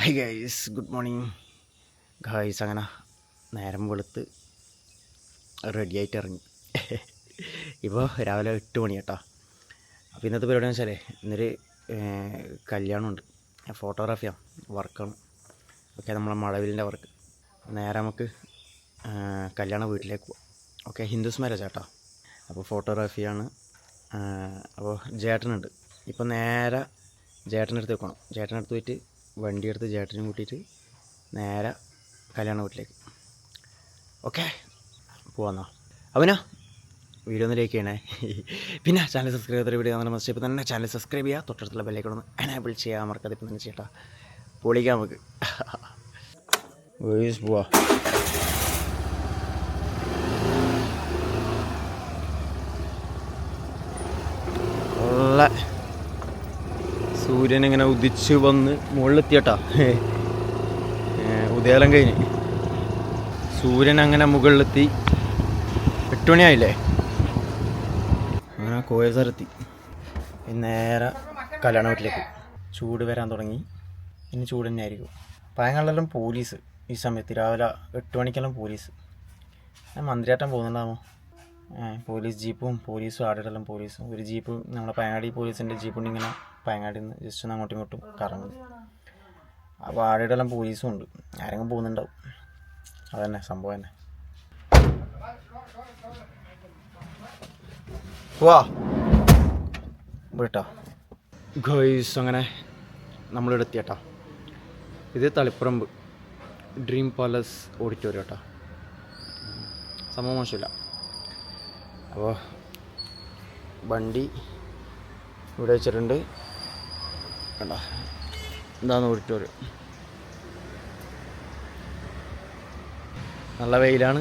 Hi guys good morning guys അങ്ങനെ നേരം വെളുത്ത് റെഡി ആയിട്ട് ഇറങ്ങി. ഇപ്പോൾ രാവിലെ എട്ട് മണി കേട്ടോ. അപ്പോൾ ഇന്നത്തെ പരിപാടി എന്ന് വെച്ചാലേ ഇന്നൊരു കല്യാണമുണ്ട്. ഫോട്ടോഗ്രാഫിയാണ് വർക്കാണ്. ഓക്കെ നമ്മളെ മഴവിലിന്റെ വർക്ക് നേരെ നമുക്ക് കല്യാണ വീട്ടിലേക്ക് പോവാം. ഓക്കെ ഹിന്ദുസ് മാരേജ് കേട്ടോ. അപ്പോൾ ഫോട്ടോഗ്രാഫിയാണ് അപ്പോൾ ജേട്ടനുണ്ട് ഇപ്പോൾ നേരെ ജേട്ടന്റെ അടുത്ത് വെക്കണം ജേട്ടന്റെ അടുത്ത് പോയിട്ട് വണ്ടി എടുത്ത് ചേട്ടനും കൂട്ടിയിട്ട് നേരെ കല്യാണ വീട്ടിലേക്ക്. ഓക്കെ പോവാന്നാ. അവനാ വീഡിയോ ഒന്ന് ലൈക്ക് ചെയ്യണേ. പിന്നെ ചാനൽ സബ്സ്ക്രൈബ് ചെയ്ത വീഡിയോ നമ്മൾ മസ്റ്റ് ഇപ്പോൾ തന്നെ ചാനൽ സബ്സ്ക്രൈബ് ചെയ്യുക തൊട്ടടുത്തുള്ള ബെല്ലേക്കൊന്ന് എനേബിൾ ചെയ്യാൻ മറക്കാതെ ഇപ്പം തന്നെ ചേട്ടാ പൊളിക്കാം നമുക്ക്. പോവാ നല്ല സൂര്യൻ ഇങ്ങനെ ഉദിച്ച് വന്ന് മുകളിലെത്തിയട്ടാ. ഉദയാലം കഴിഞ്ഞ്. സൂര്യൻ അങ്ങനെ മുകളിലെത്തി. എട്ട് മണിയായില്ലേ? അങ്ങനെ കോയ സ്ഥലത്തി നേരെ കല്യാണ വീട്ടിലേക്ക്. ചൂട് വരാൻ തുടങ്ങി. ഇനി ചൂട് തന്നെ ആയിരിക്കും പയങ്ങളിലെല്ലാം പോലീസ്. ഈ സമയത്ത് രാവിലെ എട്ട് മണിക്കെല്ലാം പോലീസ്. ഞാൻ മന്ത്രിയാട്ടം പോകുന്നുണ്ടാകുമോ പോലീസ് ജീപ്പും പോലീസും ആടെല്ലാം പോലീസും. ഒരു ജീപ്പ് നമ്മളെ പയങ്ങാടി പോലീസിന്റെ ജീപ്പുണ്ട് ഇങ്ങനെ പയങ്ങാടിയിൽ നിന്ന് ജസ്റ്റ് ഒന്ന് അങ്ങോട്ടും ഇങ്ങോട്ടും കറങ്ങുന്നു അപ്പോൾ ആടെല്ലാം പോലീസും ഉണ്ട്. ആരെങ്കിലും പോകുന്നുണ്ടാവും. അതന്നെ സംഭവം തന്നെ. വാ. വീട്ടാ. ഗോയ്സ് അങ്ങനെ നമ്മളിവിടെ എത്തിയട്ടാ ഇത് തളിപ്പറമ്പ്. ഡ്രീം പാലസ് ഓഡിറ്റോറിയം കേട്ടോ സംഭവം മോശമില്ല. അപ്പോൾ വണ്ടി ഇവിടെ വെച്ചിട്ടുണ്ട്. കണ്ട? ഇതാണ് ഓഡിറ്റോറിയം. നല്ല വെയിലാണ്.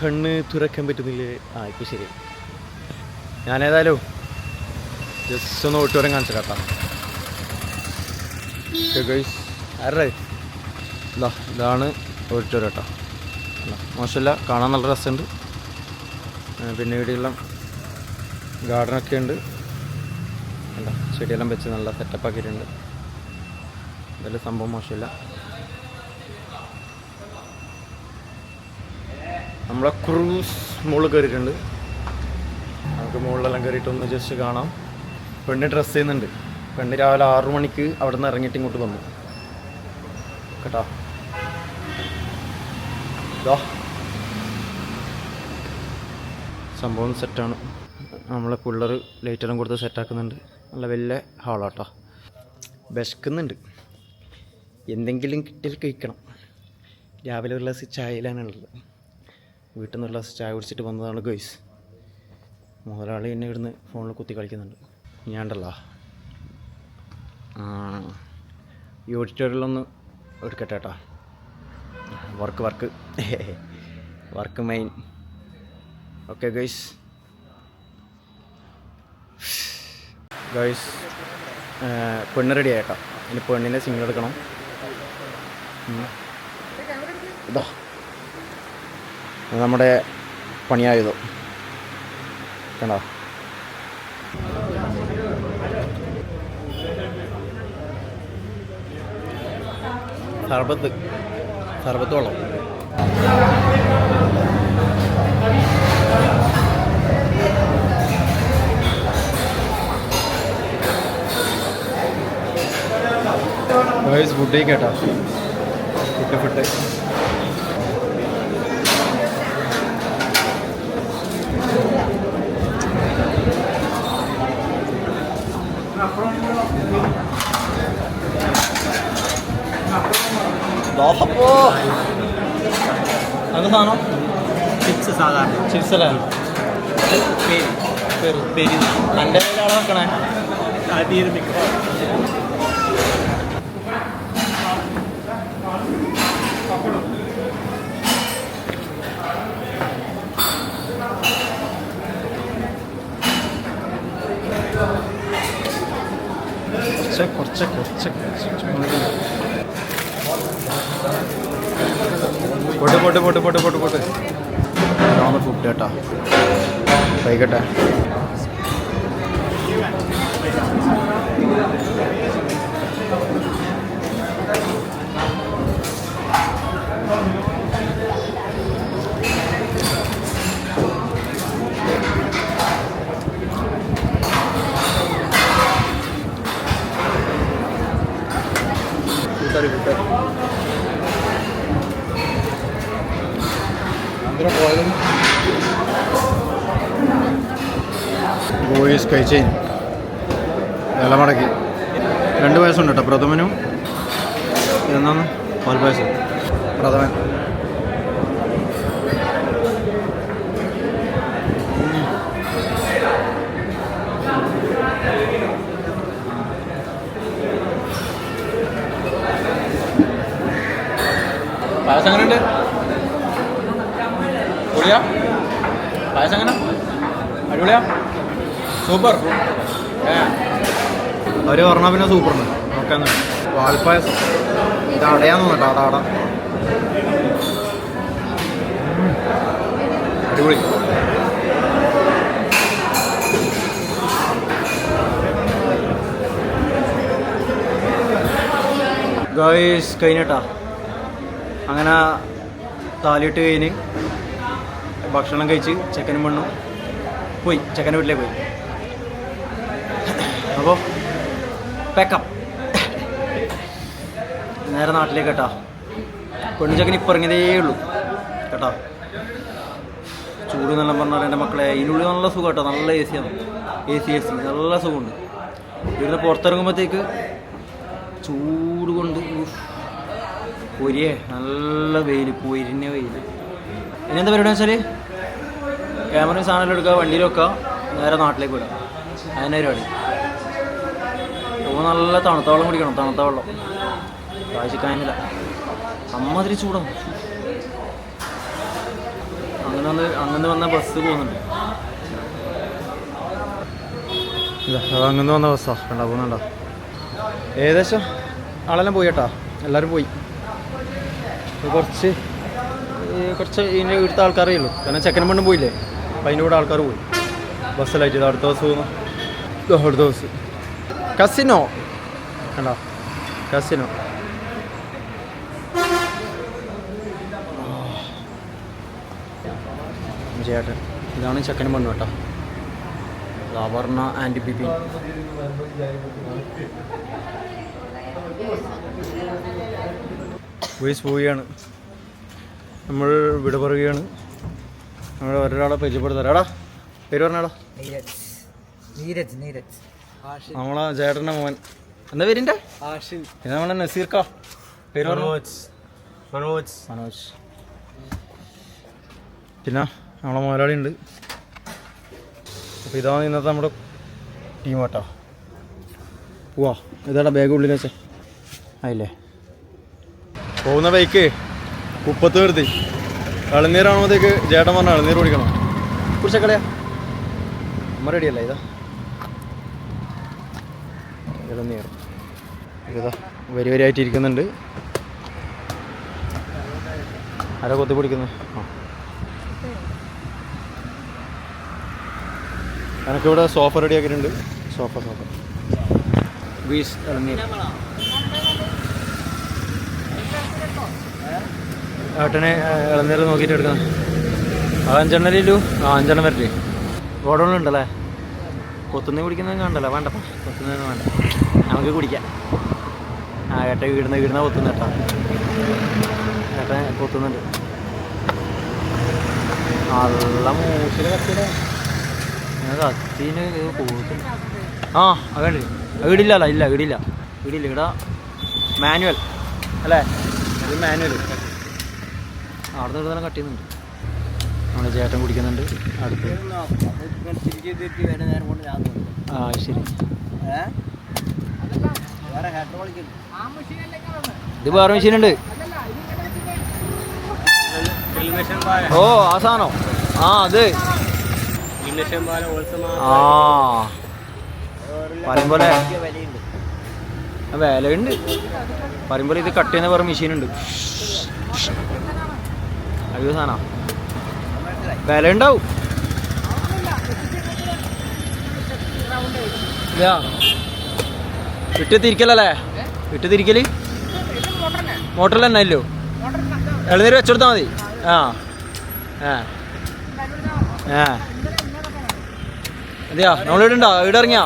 കണ്ണ് തുറക്കാൻ പറ്റുന്നില്ലേ? ആ ഇപ്പം ശരി. ഞാനേതായാലും ജസ്റ്റ് ഒന്ന് ഓഡിറ്റോറിയം കാണിച്ചു കേട്ടോ. ആരുടെ? ഇതാ ഇതാണ് ഓഡിറ്റോറിയം കേട്ടോ. മോശമില്ല കാണാൻ നല്ല രസമുണ്ട്. പിന്നെ വീടുകളിലും ഗാർഡനൊക്കെ ഉണ്ട്. കണ്ടോ ചെടിയെല്ലാം വെച്ച് നല്ല സെറ്റപ്പ് ആക്കിയിട്ടുണ്ട്. വലിയ സംഭവം മോശമില്ല നമ്മളെ ക്രൂസ് മുകളിൽ കയറിയിട്ടുണ്ട്. നമുക്ക് മുകളിലെല്ലാം കയറിയിട്ട് ഒന്ന് ജസ്റ്റ് കാണാം. പെണ്ണ് ഡ്രസ്സ് ചെയ്യുന്നുണ്ട്. പെണ്ണ് രാവിലെ ആറു മണിക്ക് അവിടെ നിന്ന് ഇറങ്ങിയിട്ട് ഇങ്ങോട്ട് വന്നു. കേട്ടോ? ഇതാ. സംഭവം സെറ്റാണ്. നമ്മളെ പിള്ളേർ ലൈറ്റെല്ലാം കൊടുത്ത് സെറ്റാക്കുന്നുണ്ട്. നല്ല വലിയ ഹാളാട്ടോ. വിശക്കുന്നുണ്ട്. എന്തെങ്കിലും കിട്ടിയാൽ കഴിക്കണം. രാവിലെ ഒരു ഗ്ലാസ് ചായയിലാണുള്ളത് വീട്ടിൽ നിന്ന് ഒരു ഗ്ലാസ് ചായ കുടിച്ചിട്ട് വന്നതാണ് ഗൈസ്. മുതലാളി എന്നെ ഇവിടുന്ന് ഫോണിൽ കുത്തി കളിക്കുന്നുണ്ട്. ഞാണ്ടല്ലോ ഈ ഓഡിറ്റോറിയലൊന്ന് എടുക്കട്ടെ കേട്ടോ work work. Work main okay guys guys പെണ്ണ് റെഡി ആയിട്ടോ? ഇനി പെണ്ണിന്റെ സിംഗിൾ എടുക്കണം. ഇത്. നമ്മുടെ പണിയായതോ കണ്ടോ? സർബത്ത്. സർബത്ത് ഫുഡേ കേട്ടോ ഫുഡ് ഫുഡ് ദോഹപ്പോ അത് സാധനം ചിപ്സ് സാധാരണ ചിപ്സ് അല്ലേ പേര് പേര് പേര് എന്റെ കയ്യിലാണ് വെക്കണേ കുറച്ച് കുറച്ച് കുറച്ച് കുറച്ച്. പോട്ട് പോട്ട് പോട്ട് പോട്ട് പോട്ട്. ഫുഡ് കേട്ടോ. കഴിക്കട്ടെ കഴിച്ചേൻ ഇലമടക്കി രണ്ട് പായസമുണ്ട് കേട്ടോ പ്രഥമനും. എന്നാന്ന് പാൽപ്പായസം പ്രഥമൻ. പായസം ഉണ്ട് പൊളിയാ? പായസം എങ്ങനെ അടിപൊളിയാ? സൂപ്പർ. അവർ പറഞ്ഞാൽ പിന്നെ സൂപ്പറുണ്ട് നോക്കാൻ പാൽപ്പായസം ഇത് അടയാന്ന് തോന്നട്ടോ അട അട അടിപൊളി. ഗൈസ് കഴിഞ്ഞിട്ടാ. അങ്ങനെ താലിയിട്ട് കഴിഞ്ഞ് ഭക്ഷണം കഴിച്ച് ചെക്കനും പെണ്ണും പോയി. ചെക്കന്റെ വീട്ടിലേക്ക് പോയി. അപ്പോൾ പാക്കപ്പ് നേരെ നാട്ടിലേക്ക് കേട്ടോ. പെണ്ണുചക്കൻ ഇപ്പം ഇറങ്ങിയതേ ഉള്ളൂ കേട്ടോ. ചൂട് നല്ല പറഞ്ഞാൽ എന്റെ മക്കളെ ഇതിനുള്ളിൽ നല്ല സുഖം കേട്ടോ. നല്ല എ സിയാണ് എ സി എ സി നല്ല സുഖമുണ്ട്. ഇവിടുന്ന് പുറത്തിറങ്ങുമ്പോഴത്തേക്ക് ചൂട് കൊണ്ട്. പൊരിയേ നല്ല വെയിൽ പൊരിഞ്ഞ വെയിൽ ഇനി എന്താ പരിപാടി വെച്ചാൽ ക്യാമറയും സാധനം എടുക്കുക വണ്ടിയിൽ വെക്കുക. നേരെ നാട്ടിലേക്ക് വിടാം. അതിന്റെ പരിപാടി. അപ്പോൾ നല്ല തണുത്ത വെള്ളം കുടിക്കണം തണുത്ത വെള്ളം. കാഴ്ചക്കാനില്ല അമ്മാതിരി ചൂടാണ് അങ്ങനെ വന്ന് അങ്ങനെ വന്ന ബസ് പോകുന്നുണ്ട്. അങ്ങനെ വന്ന ബസ്സാ കണ്ടാ പോകുന്നുണ്ടോ? ഏകദേശം ആളെല്ലാം പോയി കേട്ടോ. എല്ലാവരും പോയി. കുറച്ച് കുറച്ച് ഇതിന്റെ ഇവിടുത്തെ ആൾക്കാരേ ഉള്ളൂ. കാരണം ചെക്കൻ പെണ്ണും പോയില്ലേ? അപ്പം അതിന്റെ കൂടെ ആൾക്കാർ പോയി. ബസ്സിലായിട്ട് അടുത്ത ബസ് പോകുന്നു. അടുത്ത ബസ് കസിനോ കണ്ടോ കസിനോ ചേട്ടൻ ഇതാണ് ചെക്കൻ പെണ്ണു കേട്ടോ. സാധാരണ ആൻഡ് പി വോയിസ് പോവുകയാണ്. നമ്മൾ വിട പറയുകയാണ്. നമ്മൾ ഒരാളെ പരിചയപ്പെടുത്തരാടാ പേര് പറഞ്ഞാടാ. നീരജ്. നീരജ് നീരജ്. നമ്മളെ ചേട്ടന്റെ മോൻ. എന്താ പേരിന്റെ ആഷിൻ. ഇത് നമ്മളെ നസീർക്ക പേര് പറഞ്ഞു? മനോജ്. മനോജ്. പിന്നെ നമ്മളെ മുതലാളി ഉണ്ട്. അപ്പോൾ ഇതാണ് ഇന്നത്തെ നമ്മുടെ ടീം കേട്ടോ. പോവാ. ഇതാടാ ബാഗ് ഉള്ളിൽ വെച്ചേ. ആയില്ലേ? പോകുന്ന ബൈക്ക് കുപ്പത്ത് നിർത്തി. ഇളനീരാകുമ്പോഴത്തേക്ക് ചേട്ടൻ പറഞ്ഞ ഇളനീർ കുടിക്കണം കുറിച്ചക്കളയാ അമ്മ റെഡിയല്ല ഇതാ? ഇളനീർ ഇതാ വരി വരിയായിട്ട് ഇരിക്കുന്നുണ്ട്. ആരാ കൊത്തി പിടിക്കുന്നു? ആ. എനിക്കിവിടെ സോഫ റെഡി ആക്കിയിട്ടുണ്ട്. സോഫ സോഫ വീസ് ഇളനീർ ഏട്ടനെ ഇളനീർ നോക്കിയിട്ട് എടുക്കണം. അത് ഇല്ലു ആ അഞ്ചെണ്ണം വരട്ടെ. ഗോഡൗണിലുണ്ടല്ലേ കൊത്തുന്നേ കുടിക്കുന്നത് കണ്ടല്ലോ. വേണ്ടപ്പാ കൊത്തുന്നതിന് വേണ്ട. നമുക്ക് കുടിക്കാം. ആ ഏട്ട വീടുന്ന വീടുന്ന കൊത്തുന്ന ഏട്ടാ ഏട്ടൻ കൊത്തുന്നുണ്ട്. നല്ല മൂച്ചിൽ കത്തിയുടെ കത്തിന് കൂട്ടും ആ അതുണ്ട് വീടില്ല ഇല്ല വീടില്ല. വീടില്ല ഇവിടെ മാനുവൽ. അല്ലേ? ഇത് മാനുവൽ അവിടെ നിന്ന് തന്നെ കട്ട് ചെയ്യുന്നുണ്ട് നമ്മുടെ ചേട്ടൻ കുടിക്കുന്നുണ്ട്. അടുത്ത്. ആ ശരി. ഇത് വേറെ മെഷീനുണ്ട്. ഓ ആ സാധനം. ആ അത്. ആ. പറയുമ്പോലെ വിലയുണ്ട്. പറയുമ്പോൾ ഇത് കട്ട് ചെയ്യുന്ന വേറെ മെഷീനുണ്ട്. അയ്യോ സാധനം. വില ഉണ്ടാവും വിട്ട് തിരിക്കലല്ലേ വിട്ട് തിരിക്കൽ മോട്ടറിൽ തന്നെ അല്ലോ? ഇളനീര് വെച്ചെടുത്താൽ മതി. ആ. ആ. ആ. അതെയാ നമ്മളിവിടെ ഉണ്ടോ ഇവിടെ ഇറങ്ങിയാ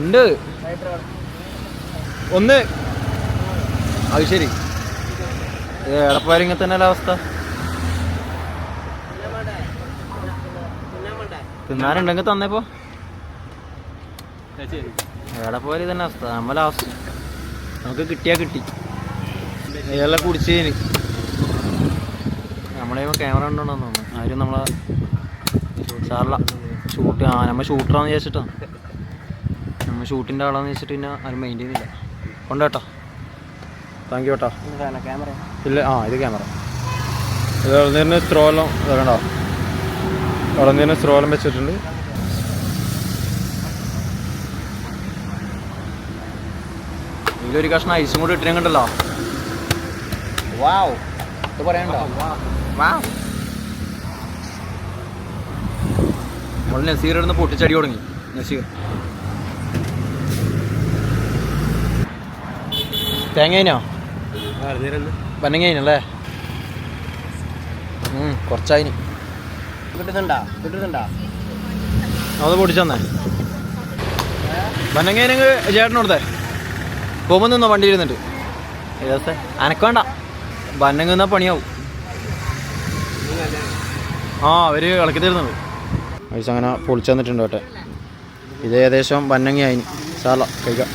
ഉണ്ട്. ഒന്ന്. അത് ശരി. എടപ്പാരിങ്ങനെ തന്നെ അല്ല അവസ്ഥ? തിന്നാനുണ്ടെങ്കിൽ തന്നേപ്പോ പോലെ തന്നെ അവസ്ഥ. നമ്മൾ അവസ്ഥ. നമുക്ക് കിട്ടിയാ കിട്ടി. ഇതെല്ലാം കുടിച്ചതിന് നമ്മളെ ക്യാമറ ഉണ്ടോന്ന് തോന്നുന്നു. ആരും നമ്മളെ സാറില്ല. ഷൂട്ട് ആ നമ്മൾ ഷൂട്ടറാന്ന് വിചാരിച്ചിട്ടാണ് നമ്മൾ ഷൂട്ടിന്റെ ആളാന്ന് വെച്ചിട്ട് പിന്നെ ആരും മൈൻഡ് ചെയ്യുന്നില്ല. കൊണ്ടേട്ടോ താങ്ക് യു കേട്ടോ ക്യാമറ ഇല്ല ആ ഇത് ക്യാമറ ഇത് ഇളനീരിന് സ്ത്രോലം നിന്നും സ്രോലം വെച്ചിട്ടുണ്ട്. ഇതിലൊരു കഷ്ണം ഐസും കൂടി ഇട്ടിനും കണ്ടല്ലോ. വാവ്. ഇത് പറയണ്ടോ? വാവ്. നമ്മൾ നസീർ ഇടുന്ന് പൊട്ടിച്ചടി തുടങ്ങി. നസീർ. തേങ്ങയിനോ പന്നങ്ങയിനല്ലേ കുറച്ചായിന്. കിട്ടുന്നുണ്ടാ? കിട്ടുന്നുണ്ടാ? അത് പൊടിച്ചന്നേ. പന്നങ്ങയിനെങ്കിൽ ചേട്ടനോടത്തെ. പോകുമ്പോൾ നിന്നോ വണ്ടി ഇരുന്നിട്ട്. ഏതാ അനക്ക് വേണ്ട. വന്നങ്ങ് നിന്നാ പണിയാവും. ആ അവർ ഇളക്കി തരുന്നുണ്ട്. പൈസ അങ്ങനെ പൊളിച്ചു തന്നിട്ടുണ്ട് കേട്ടെ. ഇത് ഏകദേശം പന്നങ്ങ ആയിന് സാല കഴിക്കാം.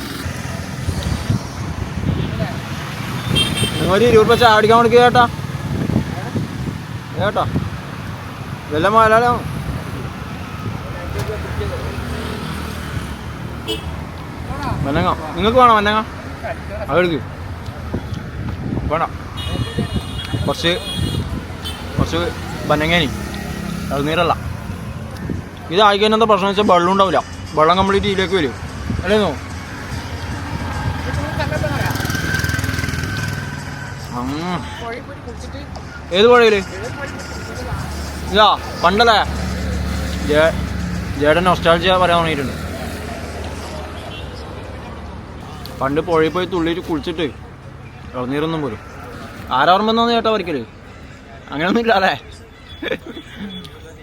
നിങ്ങൾ ഒരു ഇരുപത് പച്ച അടിക്കാൻ കൊടുക്കുക കേട്ടാ കേട്ടോ? വല്ല മലയാളം മന്നങ്ങ നിങ്ങൾക്ക് വേണോ മന്നങ്ങ അതെടുക്ക് വേണ്ട കുറച്ച് കുറച്ച് ബന്നങ്ങേനി അത് നീരല്ല ഇത് ആയിക്കഴിഞ്ഞാൽ എന്താ പ്രശ്നം വെച്ചാൽ വെള്ളം ഉണ്ടാവില്ല വെള്ളം കംപ്ലീറ്റ് ഇതിലേക്ക് വരും അല്ലേന്നോ നോ ഏത് പുഴയിൽ ഇതാ പണ്ടല്ലേ? ജേടൻ നൊസ്റ്റാൾജിയ പറയാൻ തുടങ്ങിയിട്ടുണ്ട്. പണ്ട് പുഴയിൽ പോയി തുള്ളിയിട്ട് കുളിച്ചിട്ട് ഇളനീരൊന്നും പോലും. ആരാർമെന്നാന്ന് ചേട്ടാ പറിക്കൽ അങ്ങനെയൊന്നും ഇല്ല അല്ലേ?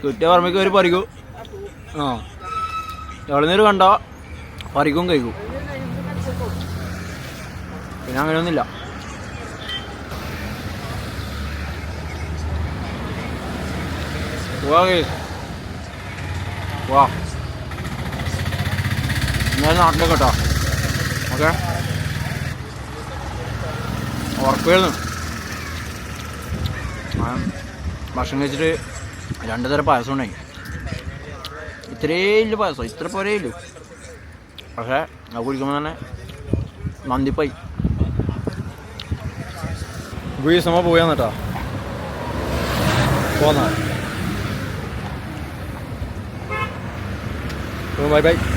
കിട്ടിയ ഓർമ്മയ്ക്ക് ഒരു പറിക്കും ആ. ഇളനീര് കണ്ടോ? പറിക്കും കഴിക്കും. പിന്നെ അങ്ങനെയൊന്നുമില്ല. വാ guys. വാ ഞാൻ നാട്ടിലേക്ക് കേട്ടോ ഓക്കെ ഉറപ്പായിരുന്നു ഭക്ഷണം കഴിച്ചിട്ട് രണ്ട് തരം പായസം ഉണ്ടായി. ഇത്രേ ഇല്ല പായസം. ഇത്ര പോരേ ഇല്ലു പക്ഷേ അത് കുടിക്കുമ്പോൾ തന്നെ മന്തിപ്പായി. ഗുയിസ് നമ്മ പോയാന്ന് കേട്ടോ പോന്നാ. on my bike